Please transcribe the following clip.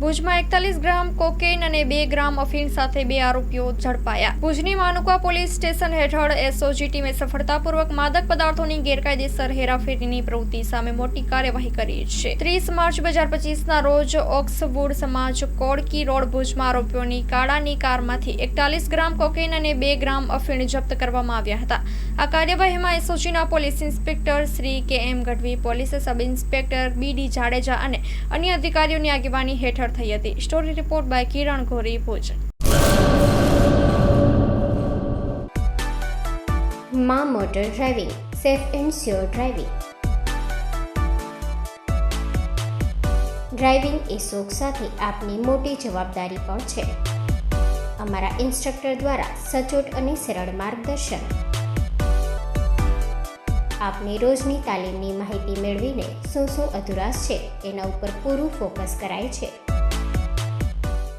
ભુજમાં એકતાલીસ ગ્રામ કોકેન અને બે ગ્રામ અફીણ સાથે બે આરોપીઓ ઝડપાયા. ભુજની માનુકા પોલીસ સ્ટેશન હેઠળ એસઓજી ટીમે સફળતાપૂર્વક માદક પદાર્થોની ગેરકાયદેસર હેરાફેરીની પ્રવૃત્તિ સામે મોટી કાર્યવાહી કરી છે. ત્રીસ માર્ચ બે હજાર પચીસના રોજ ઓક્સવુડ સમાજ કોડકી રોડ ભુજમાં આરોપીઓની કાળાની કારમાંથી એકતાલીસ ગ્રામ કોકેન અને બે ગ્રામ અફીણ જપ્ત કરવામાં આવ્યા હતા. આ કાર્યવાહીમાં એસઓજીના police inspector Shri K M Gadhvi, police sub inspector B D Jadeja અને અન્ય અધિકારીઓની આગેવાની હેઠળ થઈ હતી. Story report by Kiran Ghori Bhuj. માં motor driving, safe and sure driving. Driving એ શોખ સાથે આપની મોટી જવાબદારી પણ છે. અમારા ઇન્સ્ટ્રક્ટર દ્વારા સચોટ અને સરળ માર્ગદર્શન. આપની રોજની તાલીમની માહિતી મેળવીને શું શું અધુરાશ છે, એના ઉપર પૂરું ફોકસ કરાય છે.